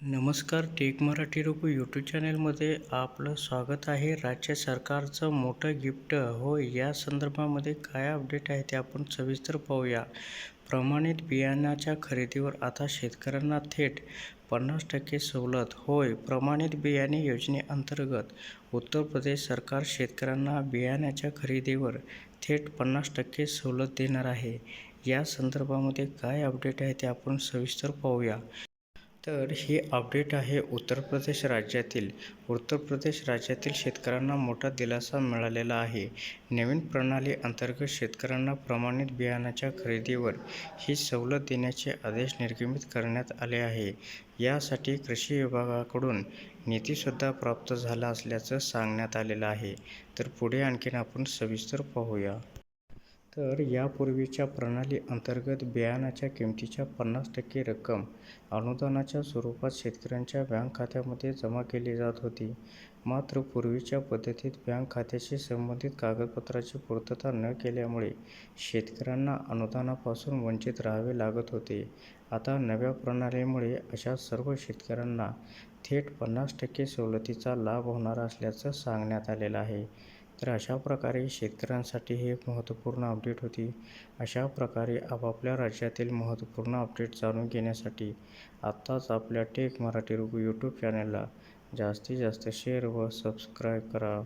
नमस्कार टेक मराठी रोको यूट्यूब चॅनलमध्ये आपलं स्वागत आहे. राज्य सरकारचं मोठं गिफ्ट होय या संदर्भामध्ये काय अपडेट आहे ते आपण सविस्तर पाहूया. प्रमाणित बियाणाच्या खरेदीवर आता शेतकऱ्यांना थेट पन्नास टक्के सवलत होय प्रमाणित बियाणे योजनेअंतर्गत उत्तर प्रदेश सरकार शेतकऱ्यांना बियाण्याच्या खरेदीवर थेट पन्नास टक्के सवलत देणार आहे. या संदर्भामध्ये काय अपडेट आहे ते आपण सविस्तर पाहूया. तर हे अपडेट आहे उत्तर प्रदेश राज्यातील. उत्तर प्रदेश राज्यातील शेतकऱ्यांना मोठा दिलासा मिळालेला आहे. नवीन प्रणाली अंतर्गत शेतकऱ्यांना प्रमाणित बियाणाच्या खरेदीवर ही सवलत देण्याचे आदेश निर्गमित करण्यात आले आहे. यासाठी कृषी विभागाकडून निधीसुद्धा प्राप्त झाला असल्याचं सांगण्यात आलेलं आहे. तर पुढे आणखीन आपण सविस्तर पाहूया. तर यापूर्वीच्या प्रणाली अंतर्गत बियाणाच्या किमतीच्या पन्नास टक्के रक्कम अनुदानाच्या स्वरूपात शेतकऱ्यांच्या बँक खात्यामध्ये जमा केली जात होती. मात्र पूर्वीच्या पद्धतीत बँक खात्याशी संबंधित कागदपत्राची पूर्तता न केल्यामुळे शेतकऱ्यांना अनुदानापासून वंचित राहावे लागत होते. आता नव्या प्रणालीमुळे अशा सर्व शेतकऱ्यांना थेट पन्नास टक्के सवलतीचा लाभ होणार असल्याचं सांगण्यात आलेलं आहे. तर अशा प्रकारे शेतकऱ्यांसाठी हे महत्त्वपूर्ण अपडेट होती. अशा प्रकारे आपापल्या राज्यातील महत्त्वपूर्ण अपडेट जाणून घेण्यासाठी आत्ताच आपल्या टेक मराठी रुगू यूट्यूब चॅनलला जास्तीत जास्त शेअर व सबस्क्राईब करा.